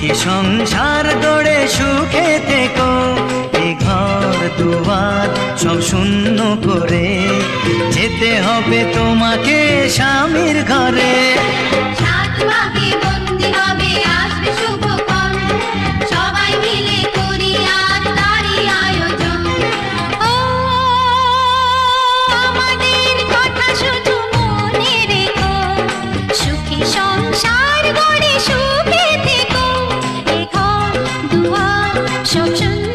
সুখী সংসার দড়ে সুখে থেকো। এ ঘর, দুয়ার সব শূন্য করে। যেতে হবে তোমাকে স্বামীর ঘর। 小镇。